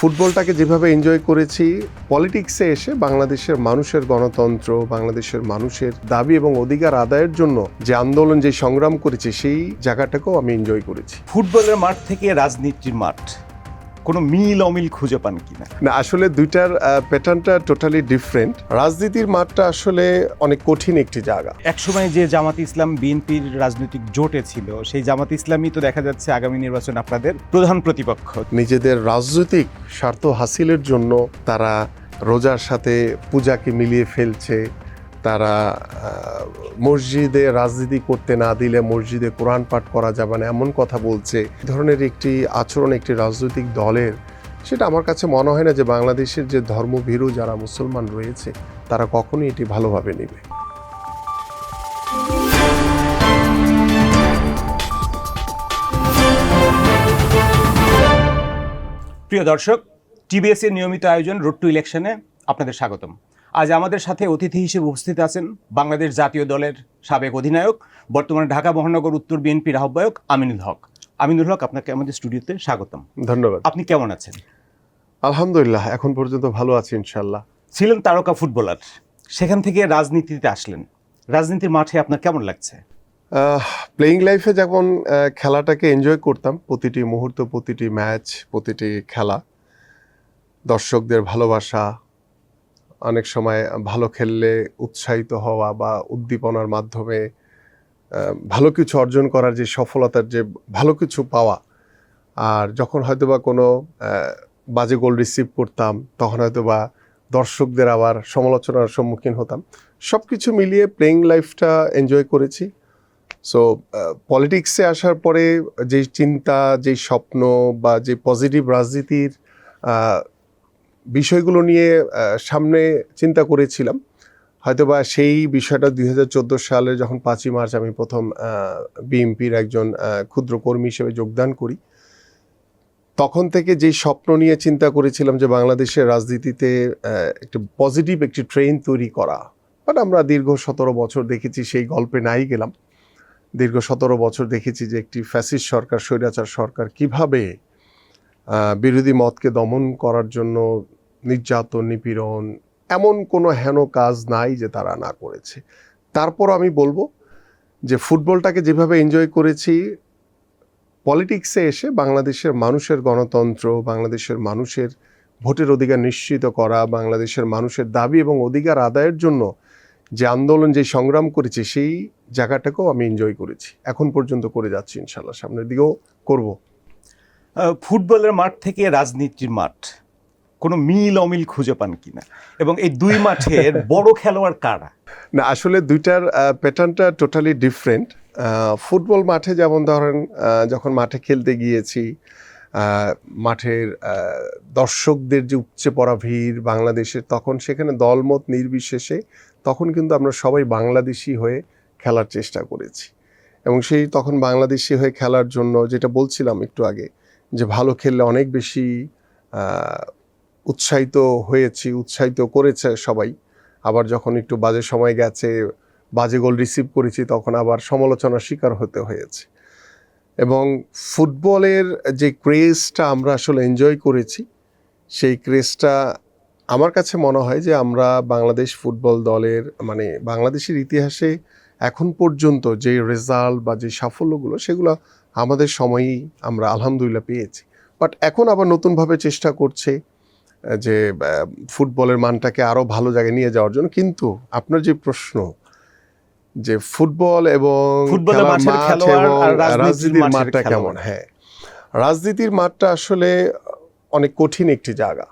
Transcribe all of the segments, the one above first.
ফুটবলটাকে যেভাবে এনজয় করেছি পলিটিক্সে এসে বাংলাদেশের মানুষের গণতন্ত্র, বাংলাদেশের মানুষের দাবি এবং অধিকার আদায়ের জন্য যে আন্দোলন, যে সংগ্রাম করেছে, সেই জায়গাটাকেও আমি এনজয় করেছি। ফুটবলের মাঠ থেকে রাজনীতির মাঠ। কোনো মিল অমিল খুঁজে পান কিনা? না আসলে দুইটার প্যাটার্নটা টোটালি ডিফারেন্ট রাজনীতির মাঠটা আসলে অনেক কঠিন একটি জায়গা। একসময় যে জামাত ইসলাম বিএনপির রাজনৈতিক জোটে ছিল সেই জামাত ইসলামই তো দেখা যাচ্ছে আগামী নির্বাচন আপনাদের প্রধান প্রতিপক্ষ। নিজেদের রাজনৈতিক স্বার্থ হাসিলের জন্য তারা রোজার সাথে পূজাকে মিলিয়ে ফেলছে। তারা মসজিদে রাজনীতি করতে না দিলে মসজিদে কোরআন পাঠ করা যাবে না, এমন কথা বলছে। ধরনের একটি আচরণ একটি রাজনৈতিক দলের, সেটা আমার কাছে মনে হয় না যে বাংলাদেশের যে ধর্মভীরু যারা মুসলমান রয়েছে, তারা কখনোই এটি ভালোভাবে নেবে। প্রিয় দর্শক টিবিএস এর নিয়মিত আয়োজন রোড টু ইলেকশনে আপনাদের স্বাগতম। আজ আমাদের সাথে অতিথি হিসেবে উপস্থিত আছেন বাংলাদেশ জাতীয় দলের সাবেক অধিনায়ক বর্তমানে ঢাকা মহানগর উত্তর বিএনপির আহ্বায়ক আমিনুল হক। আমিনুল হক আপনাকে আমাদের স্টুডিওতে স্বাগতম। ধন্যবাদ। আপনি কেমন আছেন? আলহামদুলিল্লাহ এখন পর্যন্ত ভালো আছি ইনশাল্লাহ ছিলেন তারকা ফুটবলার সেখান থেকে রাজনীতিতে আসলেন। রাজনীতির মাঠে আপনার কেমন লাগছে? প্লেয়িং লাইফে যখন খেলাটাকে এনজয় করতাম প্রতিটি মুহূর্ত প্রতিটি ম্যাচ প্রতিটি খেলা দর্শকদের ভালোবাসা অনেক সময় ভালো খেললে উৎসাহিত হওয়া বা উদ্দীপনার মাধ্যমে ভালো কিছু অর্জন করার যে সফলতার যে ভালো কিছু পাওয়া, আর যখন হয়তোবা কোনো বাজে গোল রিসিভ করতাম, তখন হয়তোবা দর্শকদের আবার সমালোচনার সম্মুখীন হতাম। সব কিছু মিলিয়ে প্লেয়িং লাইফটা এনজয় করেছি। সো পলিটিক্সে আসার পরে যে চিন্তা, যে স্বপ্ন বা যে পজিটিভ রাজনীতির বিষয়গুলো নিয়ে সামনে চিন্তা করেছিলাম। হয়তোবা সেই বিষয়টা দুই হাজার চোদ্দ সালে যখন পাঁচই মার্চ আমি প্রথম বিএমপির একজন ক্ষুদ্র কর্মী হিসেবে যোগদান করি, তখন থেকে যে স্বপ্ন নিয়ে চিন্তা করেছিলাম যে বাংলাদেশের রাজনীতিতে একটি পজিটিভ একটি ট্রেন তৈরি করা বাট আমরা দীর্ঘ সতেরো বছর দেখেছি সেই গল্পে নাই গেলাম। দীর্ঘ সতেরো বছর দেখেছি যে একটি ফ্যাসিস্ট সরকার, স্বৈরাচার সরকার কীভাবে বিরোধী মতকে দমন করার জন্য নির্যাতন, নিপীড়ন, এমন কোনো হেন কাজ নাই যে তারা না করেছে। তারপর আমি বলব যে ফুটবলটাকে যেভাবে এনজয় করেছি পলিটিক্সে এসে বাংলাদেশের মানুষের গণতন্ত্র, বাংলাদেশের মানুষের ভোটের অধিকার নিশ্চিত করা, বাংলাদেশের মানুষের দাবি এবং অধিকার আদায়ের জন্য যে আন্দোলন, যে সংগ্রাম করেছি, সেই জায়গাটাকেও আমি এনজয় করেছি। এখন পর্যন্ত করে যাচ্ছি ইনশাল্লাহ সামনের দিকেও করব। ফুটবলের মাঠ থেকে রাজনীতির মাঠ। কোনো মিল অমিল খুঁজে পান কিনা? এবং এই দুই মাঠের বড় খেলোয়াড় কারা? না আসলে দুইটার প্যাটার্নটা টোটালি ডিফারেন্ট ফুটবল মাঠে যেমন ধরেন যখন মাঠে খেলতে গিয়েছি মাঠের দর্শকদের যে উপচে পড়া ভিড় বাংলাদেশের তখন সেখানে দলমত নির্বিশেষে তখন কিন্তু আমরা সবাই বাংলাদেশি হয়ে খেলার চেষ্টা করেছি। এবং সেই তখন বাংলাদেশি হয়ে খেলার জন্য যেটা বলছিলাম একটু আগে যে ভালো খেললে অনেক বেশি উৎসাহিত হয়েছি, উৎসাহিত করেছে সবাই। আবার যখন একটু বাজে সময় গেছে, বাজে গোল রিসিভ করেছি, তখন আবার সমালোচনার শিকার হতে হয়েছে। এবং ফুটবলের যে ক্রেজটা আমরা আসলে এনজয় করেছি, সেই ক্রেজটা আমার কাছে মনে হয় যে আমরা বাংলাদেশ ফুটবল দলের মানে বাংলাদেশের ইতিহাসে এখন পর্যন্ত যে রেজাল্ট বা যে সাফল্যগুলো, সেগুলো আমাদের সময়ই আমরা আলহামদুলিল্লাহ পেয়েছি। বাট এখন আবার নতুনভাবে চেষ্টা করছে যে ফুটবলের মানটাকে আরও ভালো জায়গায় নিয়ে যাওয়ার জন্য। কিন্তু আপনার যে প্রশ্ন যে ফুটবল এবং রাজনীতির মাঠটা কেমন? হ্যাঁ। রাজনীতির মাঠটা আসলে অনেক কঠিন একটি জায়গা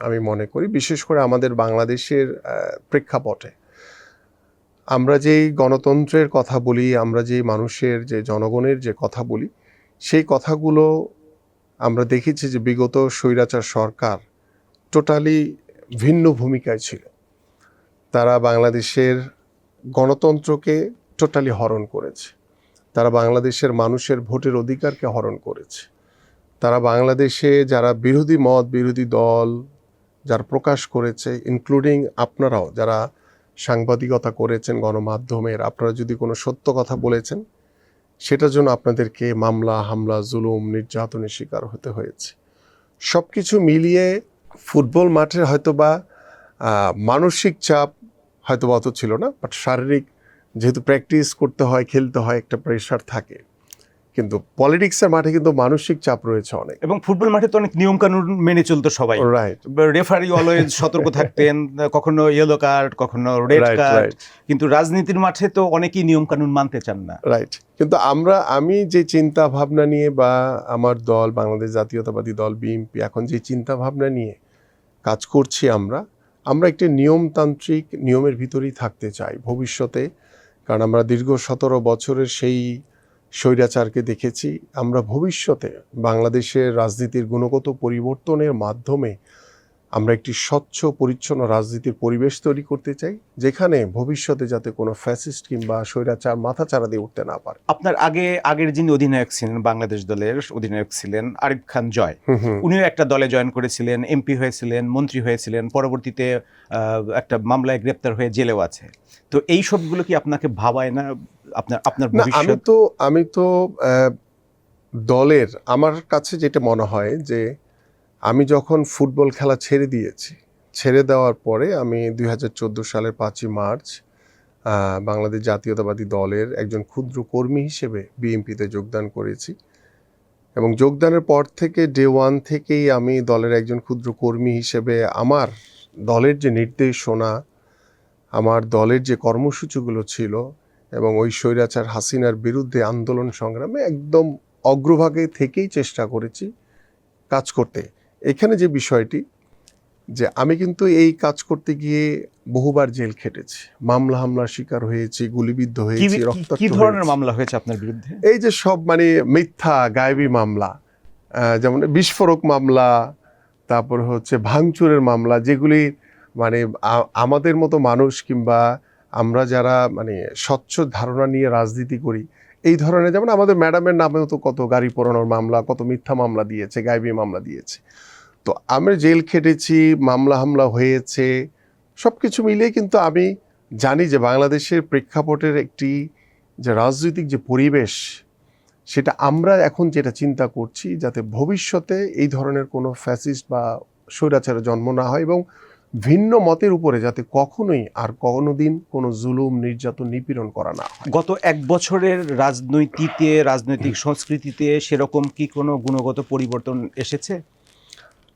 আমি মনে করি। বিশেষ করে আমাদের বাংলাদেশের প্রেক্ষাপটে। আমরা যেই গণতন্ত্রের কথা বলি আমরা যে মানুষের যে জনগণের যে কথা বলি সেই কথাগুলো আমরা দেখেছি যে বিগত স্বৈরাচার সরকার টোটালি ভিন্ন ভূমিকায় ছিল। তারা বাংলাদেশের গণতন্ত্রকে টোটালি হরণ করেছে। তারা বাংলাদেশের মানুষের ভোটের অধিকারকে হরণ করেছে। তারা বাংলাদেশে যারা বিরোধী মত, বিরোধী দল যারা প্রকাশ করেছে ইনক্লুডিং আপনারাও যারা সাংবাদিকতা করেছেন গণমাধ্যমের, আপনারা যদি কোনো সত্য কথা বলেছেন, সেটার জন্য আপনাদেরকে মামলা, হামলা, জুলুম, নির্যাতনের শিকার হতে হয়েছে। সব কিছু মিলিয়ে ফুটবল মাঠের হয়তো বা মানসিক চাপ হয়তো অত ছিল না বাট শারীরিক যেহেতু প্র্যাকটিস করতে হয় খেলতে হয় একটা প্রেশার থাকে। কিন্তু পলিটিক্সের মাঠে কিন্তু মানসিক চাপ রয়েছে অনেক। এবং ফুটবল মাঠে তো অনেক নিয়ম কানুন মেনে চলতো সবাই। রাইট রেফারি অলওয়েজ সতর্ক থাকতেন কখনো ইয়েলো কার্ড কখনো রেড কার্ড কিন্তু রাজনীতির মাঠে তো অনেকেই নিয়ম কানুন মানতে চান না। রাইট কিন্তু আমরা আমি যে চিন্তা ভাবনা নিয়ে বা আমার দল বাংলাদেশ জাতীয়তাবাদী দল বিএনপি এখন যে চিন্তা ভাবনা নিয়ে কাজ করছি আমরা আমরা একটি নিয়মতান্ত্রিক নিয়মের ভিতরেই থাকতে চাই ভবিষ্যতে। কারণ আমরা দীর্ঘ সতেরো বছরের সেই স্বৈরাচারকে দেখেছি। আমরা ভবিষ্যতে বাংলাদেশের রাজনীতির গুণগত পরিবর্তনের মাধ্যমে আমরা একটি স্বচ্ছ পরিচ্ছন্ন রাজনীতির পরিবেশ তৈরি করতে চাই যেখানে ভবিষ্যতে যাতে কোনো ফ্যাসিস্ট কিংবা স্বৈরাচার মাথা চারা দিয়ে উঠতে না পারে। আপনার আগে আগের যিনি অধিনায়ক ছিলেন বাংলাদেশ দলের অধিনায়ক ছিলেন আরিফ খান জয়। উনিও একটা দলে জয়েন করেছিলেন এমপি হয়েছিলেন মন্ত্রী হয়েছিলেন পরবর্তীতে আহ, একটা মামলায় গ্রেপ্তার হয়ে জেলেও আছে। তো এই সবগুলো কি আপনাকে ভাবায় না আপনার আপনার আমি তো আমি তো দলের আমার কাছে যেটা মনে হয় যে আমি যখন ফুটবল খেলা ছেড়ে দিয়েছি, ছেড়ে দেওয়ার পরে আমি দুই হাজার চোদ্দ সালের পাঁচই মার্চ বাংলাদেশ জাতীয়তাবাদী দলের একজন ক্ষুদ্র কর্মী হিসেবে বিএনপিতে যোগদান করেছি। এবং যোগদানের পর থেকে ডে ওয়ান থেকেই আমি দলের একজন ক্ষুদ্র কর্মী হিসেবে আমার দলের যে নির্দেশনা, আমার দলের যে কর্মসূচিগুলো ছিল এবং ওই স্বৈরাচার হাসিনার বিরুদ্ধে আন্দোলন সংগ্রামে একদম অগ্রভাগে থেকেই চেষ্টা করেছি কাজ করতে। এখানে যে বিষয়টি যে আমি কিন্তু এই কাজ করতে গিয়ে বহুবার জেল খেটেছি মামলা হামলার শিকার হয়েছি গুলিবিদ্ধ হয়েছি কি- ধরনের মামলা হয়েছে আপনার বিরুদ্ধে? এই যে সব মানে মিথ্যা গায়েবী মামলা যেমন বিস্ফোরক মামলা তারপর হচ্ছে ভাঙচুরের মামলা যেগুলি মানে আমাদের মতো মানুষ কিংবা আমরা যারা মানে স্বচ্ছ ধারণা নিয়ে রাজনীতি করি এই ধরনের যেমন আমাদের ম্যাডামের নামেও তো কত গাড়ি পোড়ানোর মামলা কত মিথ্যা মামলা দিয়েছে গায়েবী মামলা দিয়েছে। তো আমরা জেল খেটেছি, মামলা হামলা হয়েছে সব কিছু মিলিয়ে কিন্তু আমি জানি যে বাংলাদেশের প্রেক্ষাপটের একটি যে রাজনৈতিক যে পরিবেশ, সেটা আমরা এখন যেটা চিন্তা করছি যাতে ভবিষ্যতে এই ধরনের কোনো ফ্যাসিস্ট বা স্বৈরাচারের জন্ম না হয় এবং ভিন্ন মতের উপরে যাতে কখনোই আর কোনোদিন কোনো জুলুম, নির্যাতন, নিপীড়ন করা না গত এক বছরের রাজনৈতিকে রাজনৈতিক সংস্কৃতিতে সেরকম কি কোনো গুণগত পরিবর্তন এসেছে?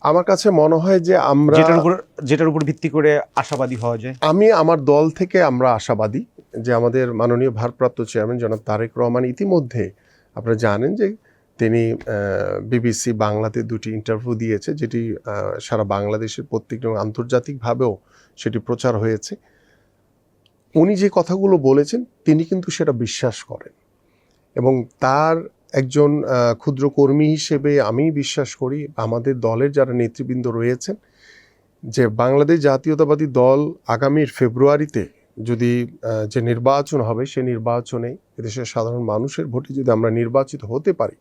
আমার কাছে মনে হয় যে আমরা যেটার উপর যেটার উপর ভিত্তি করে আশাবাদী হওয়া যায়। আমি আমার দল থেকে আমরা আশাবাদী যে আমাদের মাননীয় ভারপ্রাপ্ত চেয়ারম্যান জনাব তারেক রহমান ইতিমধ্যে আপনারা জানেন যে তিনি বিবিসি বাংলাতে দুটি ইন্টারভিউ দিয়েছে যেটি সারা বাংলাদেশের প্রত্যেকটি এবং আন্তর্জাতিকভাবেও সেটি প্রচার হয়েছে। উনি যে কথাগুলো বলেছেন তিনি কিন্তু সেটা বিশ্বাস করেন। এবং তার একজন ক্ষুদ্র কর্মী হিসেবে আমি বিশ্বাস করি আমাদের দলের যারা নেতৃবৃন্দ রয়েছেন, যে বাংলাদেশ জাতীয়তাবাদী দল আগামীর ফেব্রুয়ারিতে যদি যে নির্বাচন হবে, সে নির্বাচনে এদেশের সাধারণ মানুষের ভোটে যদি আমরা নির্বাচিত হতে পারি,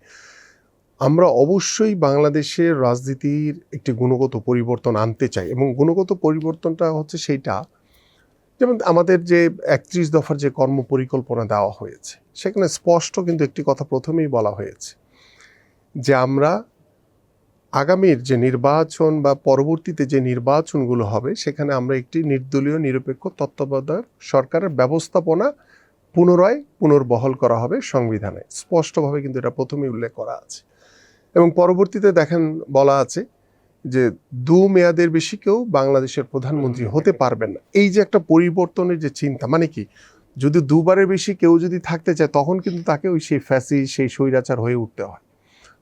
আমরা অবশ্যই বাংলাদেশের রাজনীতির একটি গুণগত পরিবর্তন আনতে চাই। এবং গুণগত পরিবর্তনটা হচ্ছে সেইটা যেমন আমাদের যে একত্রিশ দফার যে কর্ম পরিকল্পনা দেওয়া হয়েছে, সেখানে স্পষ্ট কিন্তু একটি কথা প্রথমেই বলা হয়েছে যে আমরা আগামীর যে নির্বাচন বা পরবর্তীতে যে নির্বাচনগুলো হবে, সেখানে আমরা একটি নির্দলীয়, নিরপেক্ষ তত্ত্বাবধায়ক সরকারের ব্যবস্থাপনা পুনরায় পুনর্বহল করা হবে সংবিধানে। স্পষ্টভাবে কিন্তু এটা প্রথমেই উল্লেখ করা আছে। এবং পরবর্তীতে দেখেন বলা আছে যে দু মেয়াদের বেশি কেউ বাংলাদেশের প্রধানমন্ত্রী হতে পারবেন না। এই যে একটা পরিবর্তনের যে চিন্তা মানে কি? যদি দুবারের বেশি কেউ যদি থাকতে চায় তখন কিন্তু তাকে ওই সেই ফ্যাসি সেই স্বৈরাচার হয়ে উঠতে হয়।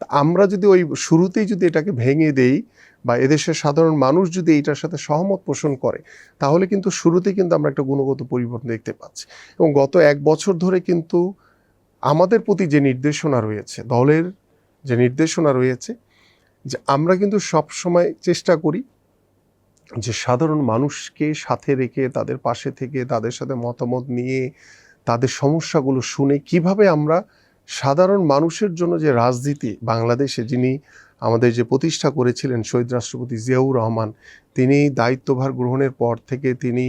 তা আমরা যদি ওই শুরুতেই যদি এটাকে ভেঙে দেই বা এদেশের সাধারণ মানুষ যদি এইটার সাথে সহমত পোষণ করে তাহলে কিন্তু শুরুতেই কিন্তু আমরা একটা গুণগত পরিবর্তন দেখতে পাচ্ছি। এবং গত এক বছর ধরে কিন্তু আমাদের প্রতি যে নির্দেশনা রয়েছে দলের যে নির্দেশনা রয়েছে যে আমরা কিন্তু সব সময় চেষ্টা করি যে সাধারণ মানুষকে সাথে রেখে তাদের পাশে থেকে তাদের সাথে মতামত নিয়ে তাদের সমস্যাগুলো শুনে কীভাবে আমরা সাধারণ মানুষের জন্য যে রাজনীতি, বাংলাদেশে যিনি আমাদের যে প্রতিষ্ঠা করেছিলেন শহীদ রাষ্ট্রপতি জিয়াউর রহমান, তিনি দায়িত্বভার গ্রহণের পর থেকে তিনি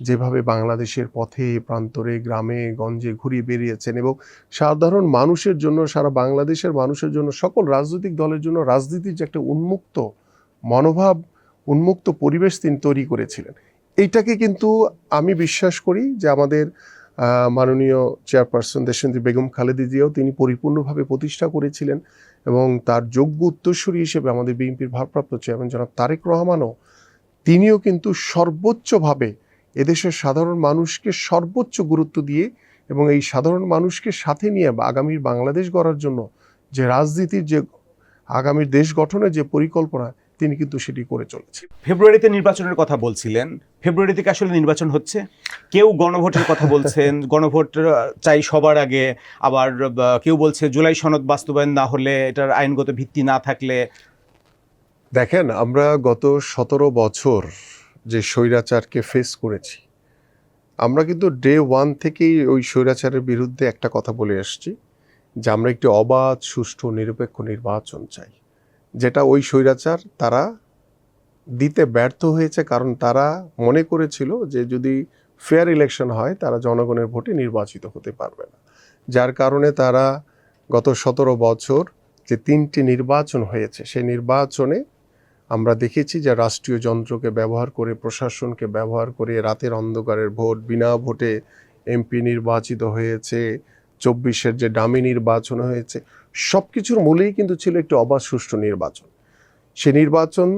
যেভাবে বাংলাদেশের পথে, প্রান্তরে, গ্রামে, গঞ্জে ঘুরিয়ে বেরিয়েছেন এবং সাধারণ মানুষের জন্য, সারা বাংলাদেশের মানুষের জন্য, সকল রাজনৈতিক দলের জন্য রাজনীতির যে একটা উন্মুক্ত মনোভাব, উন্মুক্ত পরিবেশ তিনি তৈরি করেছিলেন। এইটাকে কিন্তু আমি বিশ্বাস করি যে আমাদের মাননীয় চেয়ারপারসন দেশন্দ্রী বেগম খালেদি জিয়াও তিনি পরিপূর্ণভাবে প্রতিষ্ঠা করেছিলেন। এবং তার যোগ্য উত্তরসূরি হিসেবে আমাদের বিএনপির ভারপ্রাপ্ত চেয়ারম্যান জনাব তারেক রহমানও, তিনিও কিন্তু সর্বোচ্চভাবে এদেশের সাধারণ মানুষকে সর্বোচ্চ গুরুত্ব দিয়ে এবং এই সাধারণ মানুষকে সাথে নিয়ে আগামীর বাংলাদেশ গড়ার জন্য যে রাজনীতির যে আগামীর দেশ গঠনের যে পরিকল্পনা তিনি কিন্তু সেটি করে চলেছে ফেব্রুয়ারিতে নির্বাচনের কথা বলছিলেন। ফেব্রুয়ারিতে থেকে আসলে নির্বাচন হচ্ছে? কেউ গণভোটের কথা বলছেন গণভোট চাই সবার আগে। আবার কেউ বলছে জুলাই সনদ বাস্তবায়ন না হলে এটার আইনগত ভিত্তি না থাকলে। দেখেন আমরা গত সতেরো বছর যে স্বৈরাচারকে ফেস করেছি আমরা কিন্তু ডে ওয়ান থেকেই ওই স্বৈরাচারের বিরুদ্ধে একটা কথা বলে আসছি যে আমরা একটি অবাধ সুষ্ঠু নিরপেক্ষ নির্বাচন চাই। যেটা ওই স্বৈরাচার তারা দিতে ব্যর্থ হয়েছে কারণ তারা মনে করেছিল যে যদি ফেয়ার ইলেকশন হয়, তারা জনগণের ভোটে নির্বাচিত হতে পারবে না। যার কারণে তারা গত সতেরো বছর যে তিনটি নির্বাচন হয়েছে, সেই নির্বাচনে আমরা দেখেছি যে রাষ্ট্রীয় যন্ত্রকে ব্যবহার করে, প্রশাসনকে ব্যবহার করে রাতের অন্ধকারের ভোট, বিনা ভোটে এমপি নির্বাচিত হয়েছে চব্বিশের যে ডামি নির্বাচন হয়েছে সব কিছুর মূলেই কিন্তু ছিল একটি অবাধ সুষ্ঠু নির্বাচন। সে নির্বাচন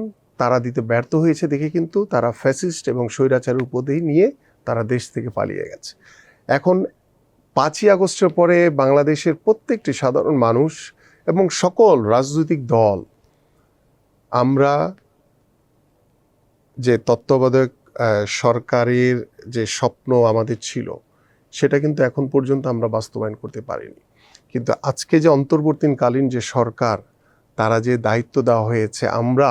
তারা দিতে ব্যর্থ হয়েছে দেখে কিন্তু তারা ফ্যাসিস্ট এবং স্বৈরাচারের উপদেই নিয়ে তারা দেশ থেকে পালিয়ে গেছে। এখন পাঁচই আগস্টের পরে বাংলাদেশের প্রত্যেকটি সাধারণ মানুষ এবং সকল রাজনৈতিক দল, আমরা যে তত্ত্বাবধায়ক সরকারের যে স্বপ্ন আমাদের ছিল সেটা কিন্তু এখন পর্যন্ত আমরা বাস্তবায়ন করতে পারিনি। কিন্তু আজকে যে অন্তর্বর্তীকালীন যে সরকার, তারা যে দায়িত্ব দেওয়া হয়েছে, আমরা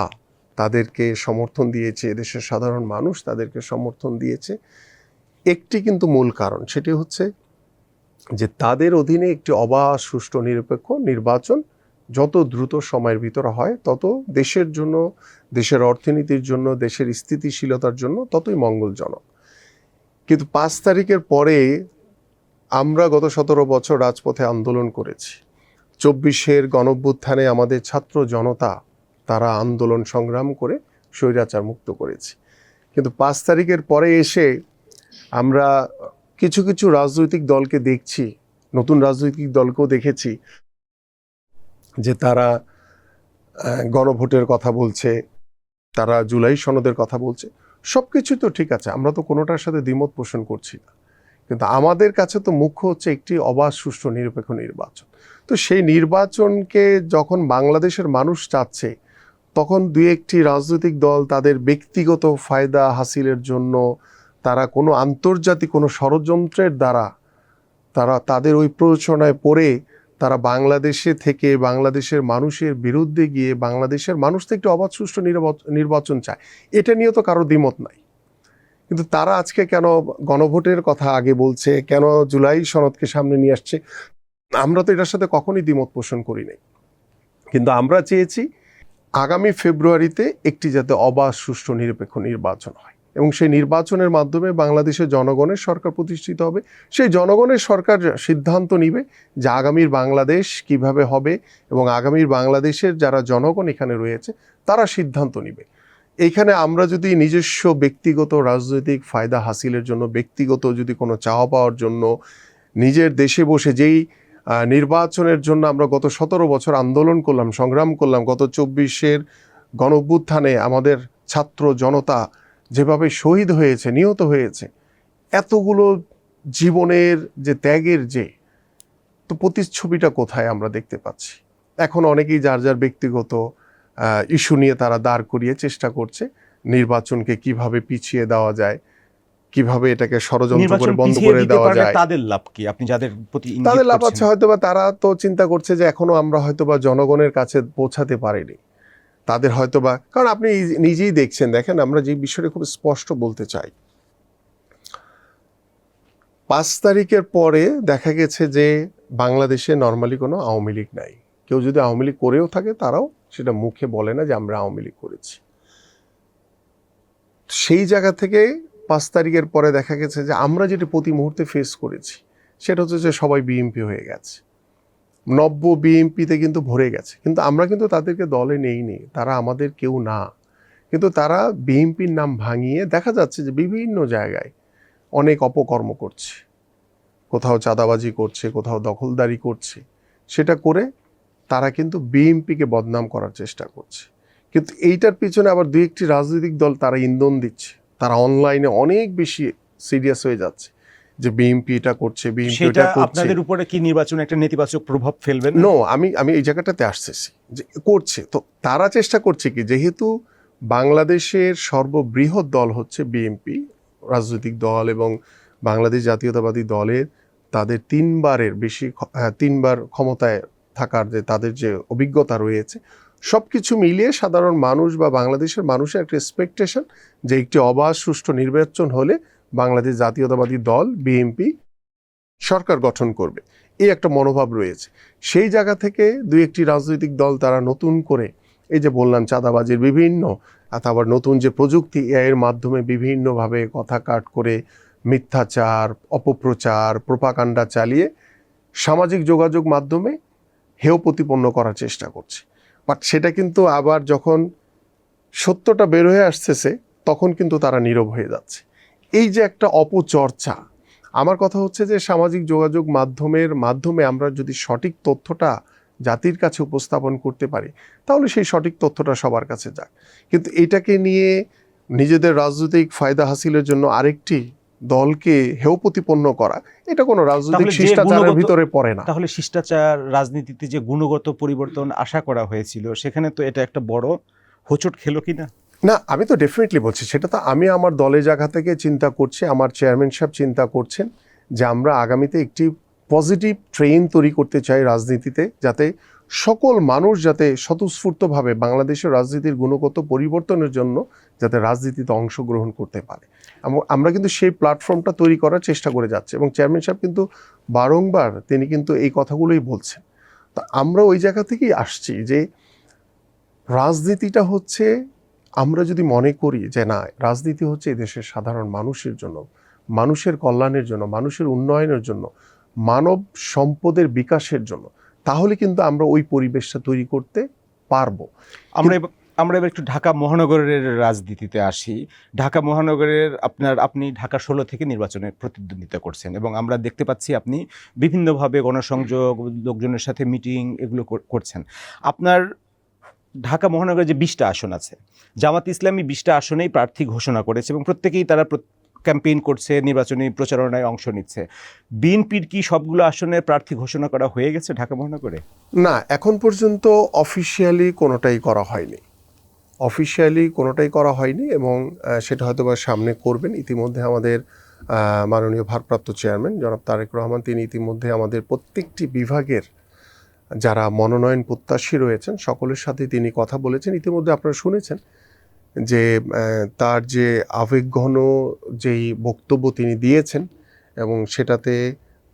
তাদেরকে সমর্থন দিয়েছে, এদেশের সাধারণ মানুষ তাদেরকে সমর্থন দিয়েছে, একটি কিন্তু মূল কারণ সেটি হচ্ছে যে তাদের অধীনে একটি অবাধ, সুষ্ঠু, নিরপেক্ষ নির্বাচন যত দ্রুত সময়ের ভিতরে হয়, তত দেশের জন্য, দেশের অর্থনীতির জন্য, দেশের স্থিতিশীলতার জন্য ততই মঙ্গলজনক। কিন্তু পাঁচ তারিখের পরে আমরা গত সতেরো বছর রাজপথে আন্দোলন করেছি। চব্বিশের গণভ্যুত্থানে আমাদের ছাত্র জনতা তারা আন্দোলন সংগ্রাম করে স্বৈরাচার মুক্ত করেছি। কিন্তু পাঁচ তারিখের পরে এসে আমরা কিছু কিছু রাজনৈতিক দলকে দেখছি, নতুন রাজনৈতিক দলকেও দেখেছি যে তারা গণভোটের কথা বলছে, তারা জুলাই সনদের কথা বলছে। সব কিছু তো ঠিক আছে, আমরা তো কোনোটার সাথে দ্বিমত পোষণ করছি না। কিন্তু আমাদের কাছে তো মুখ্য হচ্ছে একটি অবাধ, সুষ্ঠু, নিরপেক্ষ নির্বাচন। তো সেই নির্বাচনকে যখন বাংলাদেশের মানুষ চাচ্ছে, তখন দুই একটি রাজনৈতিক দল তাদের ব্যক্তিগত ফায়দা হাসিলের জন্য, তারা কোনো আন্তর্জাতিক কোনো ষড়যন্ত্রের দ্বারা, তারা তাদের ওই প্ররোচনায় পড়ে তারা বাংলাদেশে থেকে বাংলাদেশের মানুষের বিরুদ্ধে গিয়ে বাংলাদেশের মানুষ তো একটি অবাধ, সুষ্ঠু, নির্বাচ- নির্বাচন চায়। এটা নিয়ে তো কারও দ্বিমত নাই। কিন্তু তারা আজকে কেন গণভোটের কথা আগে বলছে, কেন জুলাই সনদকে সামনে নিয়ে আসছে, আমরা তো এটার সাথে কখনই দ্বিমত পোষণ করি নাই। কিন্তু আমরা চেয়েছি আগামী ফেব্রুয়ারিতে একটি যাতে অবাধ, সুষ্ঠু, নিরপেক্ষ নির্বাচন হয়। এবং সেই নির্বাচনের মাধ্যমে বাংলাদেশের জনগণের সরকার প্রতিষ্ঠিত হবে। সেই জনগণের সরকার সিদ্ধান্ত নিবে যে আগামীর বাংলাদেশ কীভাবে হবে এবং আগামীর বাংলাদেশের যারা জনগণ এখানে রয়েছে, তারা সিদ্ধান্ত নিবে। এইখানে আমরা যদি নিজস্ব ব্যক্তিগত রাজনৈতিক ফায়দা হাসিলের জন্য, ব্যক্তিগত যদি কোনো চাওয়া পাওয়ার জন্য, নিজের দেশে বসে যেই নির্বাচনের জন্য আমরা গত সতেরো বছর আন্দোলন করলাম, সংগ্রাম করলাম, গত চব্বিশের গণঅভ্যুত্থানে আমাদের ছাত্র জনতা যেভাবে শহীদ হয়েছে নিহত হয়েছে এতগুলো জীবনের যে ত্যাগের যে তো প্রতিচ্ছবিটা কোথায় আমরা দেখতে পাচ্ছি? এখন অনেকেই যার যার ব্যক্তিগত ইস্যু নিয়ে তারা দাঁড় করিয়ে চেষ্টা করছে নির্বাচনকে কীভাবে পিছিয়ে দেওয়া যায় কীভাবে এটাকে ষড়যন্ত্র করে বন্ধ করে দেওয়া যায়। তাদের লাভ কি? আপনি যাদের প্রতি তাদের লাভ আছে হয়তো বা তারা তো চিন্তা করছে যে এখনও আমরা হয়তো বা জনগণের কাছে পৌঁছাতে পারিনি। তাদের হয়তো বা কারণ আপনি নিজেই দেখছেন, দেখেন আমরা যে বিষয়টা খুব স্পষ্ট বলতে চাই। পাঁচ তারিখের পরে দেখা গেছে যে বাংলাদেশে নর্মালি কোনো আওয়ামী লীগ নাই। কেউ যদি আওয়ামী লীগ করেও থাকে, তারাও সেটা মুখে বলে না যে আমরা আওয়ামী লীগ করেছি। সেই জায়গা থেকে পাঁচ তারিখের পরে দেখা গেছে যে আমরা যেটা প্রতি মুহূর্তে ফেস করেছি, সেটা হচ্ছে যে সবাই বিএমপি হয়ে গেছে। নব্য বিএমপিতে কিন্তু ভরে গেছে। কিন্তু আমরা কিন্তু তাদেরকে দলে নেইনি তারা আমাদের কেউ না। কিন্তু তারা বিএনপির নাম ভাঙিয়ে দেখা যাচ্ছে যে বিভিন্ন জায়গায় অনেক অপকর্ম করছে। কোথাও চাঁদাবাজি করছে, কোথাও দখলদারি করছে। সেটা করে তারা কিন্তু বিএনপিকে বদনাম করার চেষ্টা করছে। কিন্তু এইটার পিছনে আবার দুই একটি রাজনৈতিক দল তারা ইন্ধন দিচ্ছে। তারা অনলাইনে অনেক বেশি সিরিয়াস হয়ে যাচ্ছে। যে বিএনপি এটা করছে এটা করছে। আপনাদের উপরে কি নির্বাচনে একটা নেতিবাচক প্রভাব ফেলবেন নো? আমি আমি এই জায়গাটাতে আসতেছি যে করছে। তো তারা চেষ্টা করছে কি? যেহেতু বাংলাদেশের সর্ববৃহৎ দল হচ্ছে বিএনপি রাজনৈতিক দল এবং বাংলাদেশ জাতীয়তাবাদী দলের তাদের তিনবারের বেশি তিনবার ক্ষমতায় থাকার যে তাদের যে অভিজ্ঞতা রয়েছে সব কিছু মিলিয়ে সাধারণ মানুষ বা বাংলাদেশের মানুষের একটা এক্সপেকটেশন যে একটি অবাধ সুষ্ঠু নির্বাচন হলে বাংলাদেশ জাতীয়তাবাদী দল, বিএনপি, সরকার গঠন করবে। এই একটা মনোভাব রয়েছে। সেই জায়গা থেকে দুই একটি রাজনৈতিক দল তারা নতুন করে, এই যে বললাম চাঁদাবাজির বিভিন্ন আবার নতুন যে প্রযুক্তি, এআই এর মাধ্যমে বিভিন্নভাবে কথা কাট করে মিথ্যাচার, অপপ্রচার প্রোপাকাণ্ডা চালিয়ে সামাজিক যোগাযোগ মাধ্যমে হেয় প্রতিপন্ন করার চেষ্টা করছে। বাট সেটা কিন্তু আবার যখন সত্যটা বের হয়ে আসতেছে, তখন কিন্তু তারা নীরব হয়ে যাচ্ছে। এই যে একটা অপচর্চা আমার কথা হচ্ছে যে সামাজিক যোগাযোগ মাধ্যমের মাধ্যমে আমরা যদি সঠিক তথ্যটা জাতির কাছে উপস্থাপন করতে পারি তাহলে সেই সঠিক তথ্যটা সবার কাছে যাক। কিন্তু এটাকে নিয়ে নিজেদের রাজনৈতিক ফায়দা হাসিলের জন্য আরেকটি দলকে হেয় প্রতিপন্ন করা এটা কোনো রাজনৈতিক শিষ্টাচারের ভিতরে পড়ে না। তাহলে শিষ্টাচার রাজনীতিতে যে গুণগত পরিবর্তন আশা করা হয়েছিল সেখানে তো এটা একটা বড় হোঁচট খেলো কিনা? না, আমি তো ডেফিনেটলি বলছি, সেটা তো আমি আমার দলের জায়গা থেকে চিন্তা করছি, আমার চেয়ারম্যান সাহেব চিন্তা করছেন যে আমরা আগামীতে একটি পজিটিভ ট্রেন তৈরি করতে চাই রাজনীতিতে যাতে সকল মানুষ যাতে স্বতঃস্ফূর্তভাবে বাংলাদেশের রাজনীতির গুণগত পরিবর্তনের জন্য যাতে রাজনীতিতে অংশগ্রহণ করতে পারে। আম- আমরা কিন্তু সেই প্ল্যাটফর্মটা তৈরি করার চেষ্টা করে যাচ্ছি এবং চেয়ারম্যান সাহেব কিন্তু বারংবার তিনি কিন্তু এই কথাগুলোই বলছেন। তা আমরা ওই জায়গা থেকেই আসছি যে রাজনীতিটা হচ্ছে আমরা যদি মনে করি যে না, রাজনীতি হচ্ছে দেশের সাধারণ মানুষের জন্য, মানুষের কল্যাণের জন্য, মানুষের উন্নয়নের জন্য, মানব সম্পদের বিকাশের জন্য, তাহলে কিন্তু আমরা ওই পরিবেশটা তৈরি করতে পারব। আমরা আমরা এবার একটু ঢাকা মহানগরের রাজনীতিতে আসি। ঢাকা মহানগরের আপনার, আপনি ঢাকা ষোলো থেকে নির্বাচনে প্রতিদ্বন্দ্বিতা করছেন এবং আমরা দেখতে পাচ্ছি আপনি বিভিন্নভাবে গণসংযোগ, লোকজনের সাথে মিটিং এগুলো করছেন। আপনার ঢাকা মহানগরে যে বিশটা আসন আছে, জামাত ইসলামী বিশটা আসনেই প্রার্থী ঘোষণা করেছে এবং প্রত্যেকেই তারা ক্যাম্পেইন করছে, নির্বাচনী প্রচারণায় অংশ নিচ্ছে। বিএনপির কি সবগুলো আসনের প্রার্থী ঘোষণা করা হয়ে গেছে ঢাকা মহানগরে? না, এখন পর্যন্ত অফিসিয়ালি কোনোটাই করা হয়নি। অফিসিয়ালি কোনোটাই করা হয়নি এবং সেটা হয়তো বা সামনে করবেন। ইতিমধ্যে আমাদের মাননীয় ভারপ্রাপ্ত চেয়ারম্যান জনাব তারেক রহমান, তিনি ইতিমধ্যে আমাদের প্রত্যেকটি বিভাগের যারা মনোনয়ন প্রত্যাশী রয়েছেন, সকলের সাথে তিনি কথা বলেছেন। ইতিমধ্যে আপনারা শুনেছেন যে তার যে আবেগঘন যেই বক্তব্য তিনি দিয়েছেন এবং সেটাতে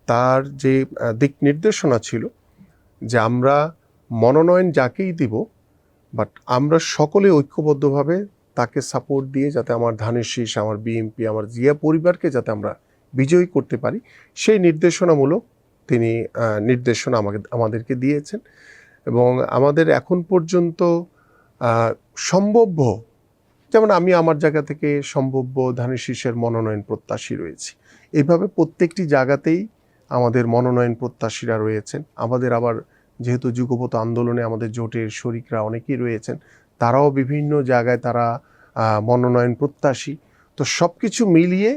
তার যে দিক নির্দেশনা ছিল যে, আমরা মনোনয়ন যাকেই দিব, বাট আমরা সকলে ঐক্যবদ্ধভাবে তাকে সাপোর্ট দিয়ে যাতে আমার ধানের শীষ, আমার বিএনপি, আমার জিয়া পরিবারকে যাতে আমরা বিজয়ী করতে পারি, সেই নির্দেশনামূলক তিনি নির্দেশনা আমাকে, আমাদেরকে দিয়েছেন এবং আমাদের এখন পর্যন্ত সম্ভব্য, যেমন আমি আমার জায়গা থেকে সম্ভব্য ধানের শীষের মনোনয়ন প্রত্যাশী রয়েছি। এইভাবে প্রত্যেকটি জায়গাতেই আমাদের মনোনয়ন প্রত্যাশীরা রয়েছেন। আমাদের আবার যেহেতু যুগপত আন্দোলনে আমাদের জোটের শরিকরা অনেকেই রয়েছেন, তারাও বিভিন্ন জায়গায় তারা মনোনয়ন প্রত্যাশী। তো সব কিছু মিলিয়ে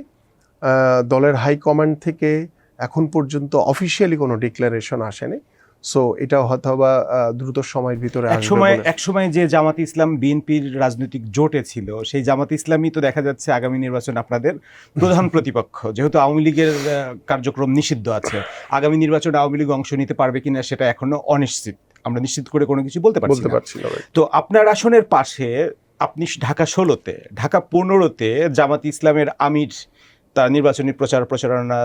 দলের হাইকমান্ড থেকে এখন পর্যন্ত অফিসিয়ালি কোনো ডিক্লারেশন আসেনি। সো এটা হয়তো বা আহ, দ্রুত সময়ের ভিতরে এক সময় এক সময় যে জামাত ইসলাম বিএনপির রাজনৈতিক জোটে ছিল সেই জামাত ইসলামই তো দেখা যাচ্ছে আগামী নির্বাচন আপনাদের প্রধান প্রতিপক্ষ। যেহেতু আওয়ামী লীগের কার্যক্রম নিষিদ্ধ আছে আগামী নির্বাচনে আওয়ামী লীগ অংশ নিতে পারবে কিনা সেটা এখনও অনিশ্চিত। আমরা নিশ্চিত করে কোনো কিছু বলতে পারছি বলতে পারছি না তো আপনার আসনের পাশে আপনি ঢাকা ষোলোতে ঢাকা পনেরোতে জামাত ইসলামের আমির তার নির্বাচনী প্রচার প্রচারণা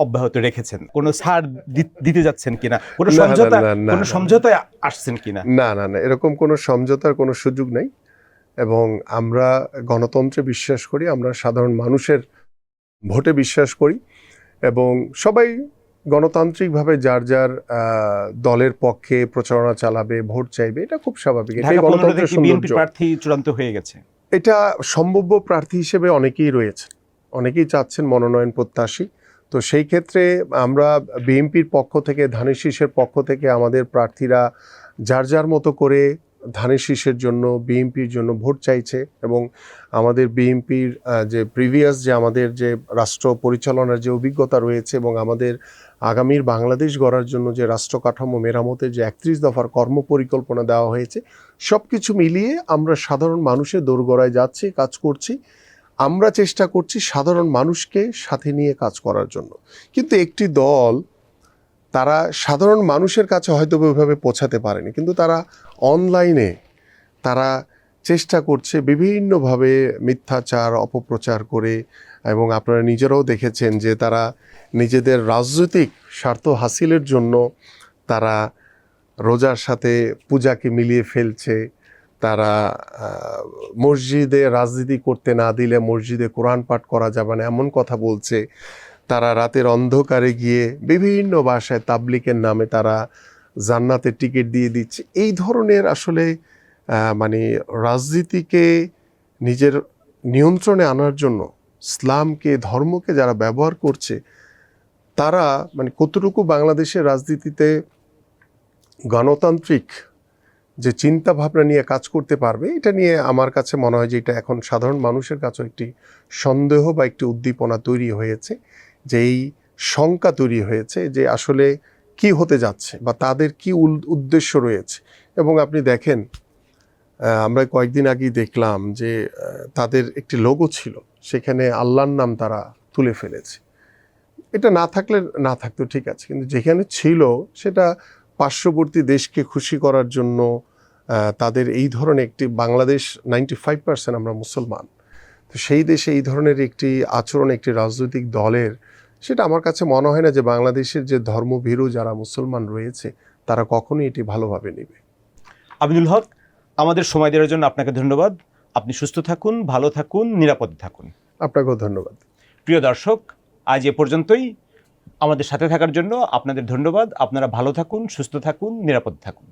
অব্যাহত রেখেছেন? কোনো ছাড় দি- দিতে যাচ্ছেন কিনা? কোনো সমঝোতা কোনো সমঝোতায় আসছেন কিনা? না না না এরকম কোনো সমঝোতার কোনো সুযোগ নেই এবং আমরা গণতন্ত্রে বিশ্বাস করি আমরা সাধারণ মানুষের ভোটে বিশ্বাস করি এবং সবাই গণতান্ত্রিকভাবে যার যার আহ, দলের পক্ষে প্রচারণা চালাবে ভোট চাইবে এটা খুব স্বাভাবিক। প্রার্থী চূড়ান্ত হয়ে গেছে? এটা সম্ভাব্য প্রার্থী হিসেবে অনেকেই রয়েছে অনেকেই চাচ্ছেন মনোনয়ন প্রত্যাশী। তো সেই ক্ষেত্রে আমরা বিএনপির পক্ষ থেকে, ধানের শীষের পক্ষ থেকে আমাদের প্রার্থীরা যার যার মতো করে ধানের শীষের জন্য, বিএনপির জন্য ভোট চাইছে এবং আমাদের বিএনপির যে প্রিভিয়াস যে আমাদের যে রাষ্ট্র পরিচালনার যে অভিজ্ঞতা রয়েছে এবং আমাদের আগামীর বাংলাদেশ গড়ার জন্য যে রাষ্ট্র কাঠামো মেরামতের যে একত্রিশ দফার কর্মপরিকল্পনা দেওয়া হয়েছে সব কিছু মিলিয়ে আমরা সাধারণ মানুষের দোরগড়ায় যাচ্ছি, কাজ করছি। আমরা চেষ্টা করছি সাধারণ মানুষকে সাথে নিয়ে কাজ করার জন্য। কিন্তু একটি দল, তারা সাধারণ মানুষের কাছে হয়তো ওইভাবে পৌঁছাতে পারেনি। কিন্তু তারা অনলাইনে তারা চেষ্টা করছে বিভিন্নভাবে মিথ্যাচার, অপপ্রচার করে এবং আপনারা নিজেরাও দেখেছেন যে তারা নিজেদের রাজনৈতিক স্বার্থ হাসিলের জন্য তারা রোজার সাথে পূজাকে মিলিয়ে ফেলছে। তারা মসজিদে রাজনীতি করতে না দিলে মসজিদে কোরআন পাঠ করা যাবে না, এমন কথা বলছে। তারা রাতের অন্ধকারে গিয়ে বিভিন্ন বাসায় তাবলিকের নামে তারা জান্নাতের টিকিট দিয়ে দিচ্ছে। এই ধরনের আসলে মানে রাজনীতিকে নিজের নিয়ন্ত্রণে আনার জন্য, ইসলামকে, ধর্মকে যারা ব্যবহার করছে, তারা মানে কতটুকু বাংলাদেশের রাজনীতিতে গণতান্ত্রিক যে চিন্তা ভাবনা নিয়ে কাজ করতে পারবে, এটা নিয়ে আমার কাছে মনে হয় যে এটা এখন সাধারণ মানুষের কাছে একটি সন্দেহ বা একটি উদ্দীপনা তৈরি হয়েছে, যে এই শঙ্কা তৈরি হয়েছে যে আসলে কি হতে যাচ্ছে বা তাদের কি উদ্দেশ্য রয়েছে। এবং আপনি দেখেন আমরা কয়েকদিন আগেই দেখলাম যে তাদের একটি লোগো ছিল, সেখানে আল্লাহর নাম তারা তুলে ফেলেছে। এটা না থাকলে, না থাকতো ঠিক আছে, কিন্তু যেখানে ছিল, সেটা পার্শ্ববর্তী দেশকে খুশি করার জন্য তাদের এই ধরনের একটি বাংলাদেশ নাইনটি ফাইভ পার্সেন্ট আমরা মুসলমান। তো সেই দেশে এই ধরনের একটি আচরণ একটি রাজনৈতিক দলের সেটা আমার কাছে মনে হয় না যে বাংলাদেশের যে ধর্মভীরু যারা মুসলমান রয়েছে তারা কখনোই এটি ভালোভাবে নেবে। আমিনুল হক আমাদের সময় দেওয়ার জন্য আপনাকে ধন্যবাদ। আপনি সুস্থ থাকুন ভালো থাকুন নিরাপদে থাকুন। আপনাকেও ধন্যবাদ। প্রিয় দর্শক আজ এ পর্যন্তই। আমাদের সাথে থাকার জন্য আপনাদের ধন্যবাদ। আপনারা ভালো থাকুন সুস্থ থাকুন নিরাপদ থাকুন।